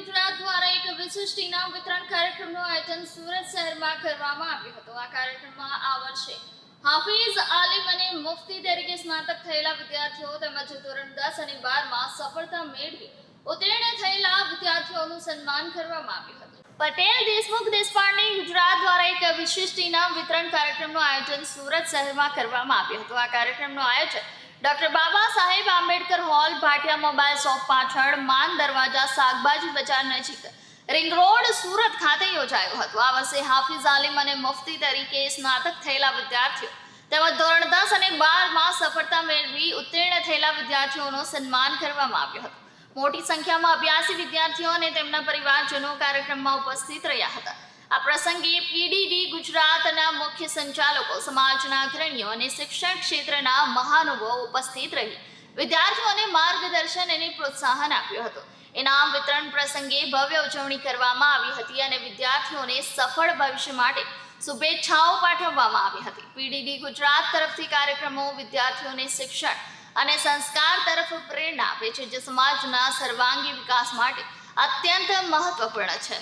ગુજરાત દ્વારા એક વિશિષ્ટ ઇનામ વિતરણ કાર્યક્રમનું આયોજન સુરત શહેરમાં કરવામાં આવ્યું હતું. આ કાર્યક્રમમાં આ વર્ષે હાફિઝ આલિમ અને મુફતી તરીકે સ્નાતક થયેલા વિદ્યાર્થીઓ તેમજ ધોરણ દસ અને બારમાં સફળતા મેળવી ઉત્તીર્ણ થયેલા વિદ્યાર્થીઓનું સન્માન કરવામાં આવ્યું હતું. પટેલ દેશમુખ દેશપાંડે ગુજરાત દ્વારા એક વિશિષ્ટ ઇનામ વિતરણ કાર્યક્રમનું આયોજન સુરત શહેરમાં કરવામાં આવ્યું હતું. આ કાર્યક્રમનું આયોજન doctor Baba Saheb Ambedkar hall Bhatia mobile shop પાછળ માન દરવાજા શાકભાજી બજાર નજીક રિંગ રોડ સુરત ખાતે યોજાયો હતો. આ વર્ષે હાફિઝ આલિમ અને મુફતી તરીકે સ્નાતક થયેલા વિદ્યાર્થીઓ તેમજ ધોરણ દસ અને બારમાં સફળતા મેળવી ઉત્તીર્ણ થયેલા વિદ્યાર્થીઓનું સન્માન કરવામાં આવ્યું હતું. મોટી સંખ્યામાં અભ્યાસી વિદ્યાર્થીઓ અને તેમના પરિવારજનો કાર્યક્રમમાં ઉપસ્થિત રહ્યા હતા. આ પ્રસંગે પીડીડી ગુજરાતના મુખ્ય સંચાલકો, સમાજના અગ્રણીઓ અને શિક્ષણ ક્ષેત્રના મહાનુભાવો ઉપસ્થિત રહી વિદ્યાર્થીઓને માર્ગદર્શન અને પ્રોત્સાહન આપ્યું હતું. ઇનામ વિતરણ પ્રસંગે ભવ્ય ઉજવણી કરવામાં આવી હતી અને વિદ્યાર્થીઓને સફળ ભવિષ્ય માટે શુભેચ્છાઓ પાઠવવામાં આવી હતી. પીડીડી ગુજરાત તરફથી કાર્યક્રમો વિદ્યાર્થીઓને શિક્ષણ અને સંસ્કાર તરફ પ્રેરણા આપે છે, જે સમાજના સર્વાંગી વિકાસ માટે અત્યંત મહત્વપૂર્ણ છે.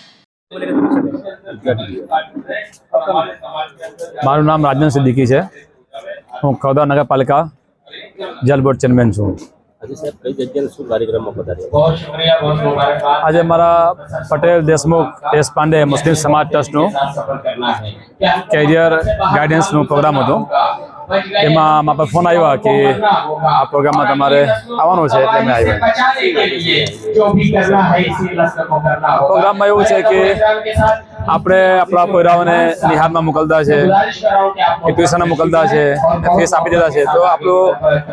મારું નામ રાજન સિદ્દીકી છે. હું ખવદા નગરપાલિકા જલ બોર્ડ ચેરમેન છું. આજે મારા પટેલ દેશમુખ દેશપાંડે મુસ્લિમ સમાજ ટ્રસ્ટનું કેરિયર ગાઈડન્સનું પ્રોગ્રામ હતો. એમાં મારા ફોન આવ્યા કે આ પ્રોગ્રામમાં તમારે આવવાનું છે એટલે મેં આવ્યા. પ્રોગ્રામમાં એવું છે કે આપણે આપણા પોયરાઓને નિહારમાં મોકલતા છે કે ટ્યુશને મોકલતા છે ફીસ આપી દેતા છે. તો આપણું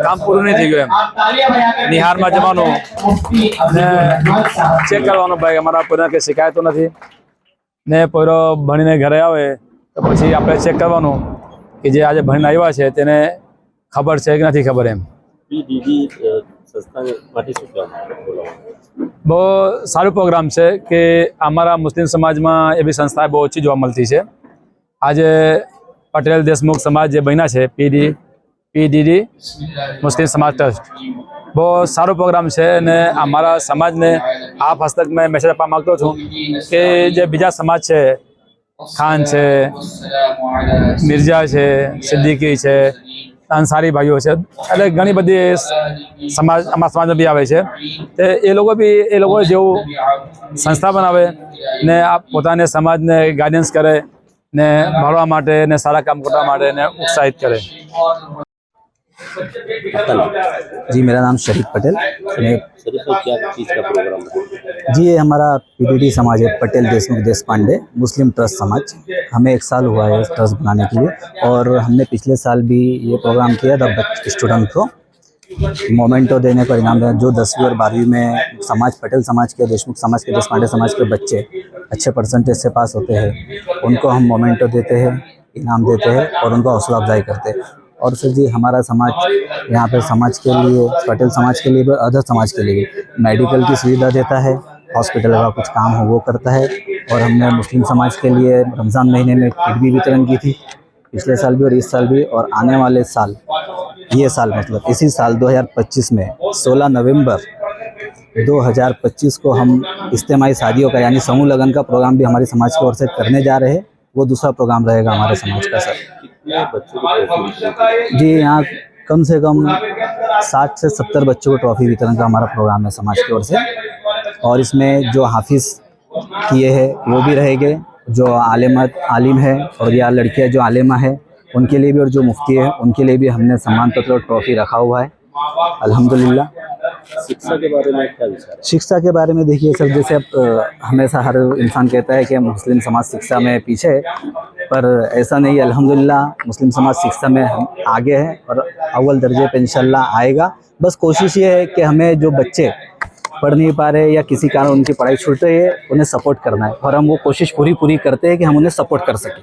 કામ પૂરું નહીં થઈ ગયું એમ. નિહારમાં જવાનું ને ચેક કરવાનું ભાઈ. અમારા પોયરાને કંઈ શિકાયતો નથી. ને પોયરો ભણીને ઘરે આવે, તો પછી આપણે ચેક કરવાનું. કે જે આજે ભણીને આવ્યા છે તેને ખબર છે કે નથી ખબર એમ. બહુ સારું પ્રોગ્રામ છે કે અમારા મુસ્લિમ સમાજમાં એવી સંસ્થા બહુ ઓછી જોવા મળતી છે. આજે પટેલ દેશમુખ સમાજ જે બન્યા છે પીડી પીડીડી મુસ્લિમ સમાજ ટ્રસ્ટ. બહુ સારો પ્રોગ્રામ છે અને અમારા સમાજને આ હસ્તક મેં મેસેજ આપવા માગતો છું કે જે બીજા સમાજ છે ખાન છે, મિર્ઝા છે, સિદ્દીકી છે, અંસારી ભાઈઓ છે. એટલે ઘણી બધી સમાજ, અમારા સમાજમાં બી આવે છે. તે એ લોકો બી, એ લોકો જેવું સંસ્થા બનાવે ને આ પોતાને સમાજને ગાઈડન્સ કરે ને ભણવા માટે ને સારા કામ કરવા માટે ને ઉત્સાહિત કરે. जी मेरा नाम शरीफ पटेल। क्या चीज़ का प्रोग्राम है? जी ये हमारा पीडीडी समाज है पटेल देशमुख देश पांडे मुस्लिम ट्रस्ट समाज। हमें एक साल हुआ है ट्रस्ट बनाने के लिए और हमने पिछले साल भी ये प्रोग्राम किया था स्टूडेंट को। मोमेंटो देने पर इनाम देना जो दसवीं और बारहवीं में समाज पटेल समाज के देशमुख समाज के देश पांडे समाज के बच्चे अच्छे परसेंटेज से पास होते हैं उनको हम मोमेंटो देते हैं इनाम देते हैं और उनको हौसला अफजाई करते हैं। और सर जी हमारा समाज यहाँ पे समाज के लिए पटेल समाज के लिए भी अदर समाज के लिए भी मेडिकल की सुविधा देता है हॉस्पिटल का कुछ काम हो, वो करता है। और हमने मुस्लिम समाज के लिए रमज़ान महीने में किट भी वितरण की थी, पिछले साल भी और इस साल भी, और आने वाले साल, ये साल मतलब इसी साल 2025 में 16 नवंबर 2025 को हम इज्तेमाही शादियों का, यानी समूह लगन का प्रोग्राम भी हमारे समाज की ओर से करने जा रहे हैं। वो दूसरा प्रोग्राम रहेगा हमारे समाज का, सर। बच्चों को? जी यहाँ कम से कम साठ से सत्तर बच्चों को ट्रॉफी वितरण का हमारा प्रोग्राम है समाज की ओर से। और इसमें जो हाफिज किए हैं वो भी रहेंगे जो आलिमत आलिम है और या लड़कियाँ जो आलिमा है उनके लिए भी और जो मुफ्ती है उनके लिए भी हमने सम्मान पत्र और ट्रॉफी रखा हुआ है। अल्हम्दुलिल्लाह। शिक्षा के बारे में क्या विचार शिक्षा के बारे में देखिए सर जैसे अब हमेशा हर इंसान कहता है कि मुस्लिम समाज शिक्षा में पीछे है। पर ऐसा नहीं, अल्हम्दुलिल्लाह, मुस्लिम समाज शिक्षा में हम आगे हैं और अव्वल दर्जे पर इंशाल्लाह आएगा। बस कोशिश ये है कि हमें जो बच्चे पढ़ नहीं पा रहे या किसी कारण उनकी पढ़ाई छूट रही है, उन्हें सपोर्ट करना है और हम वो कोशिश पूरी पूरी करते हैं कि हम उन्हें सपोर्ट कर सकें।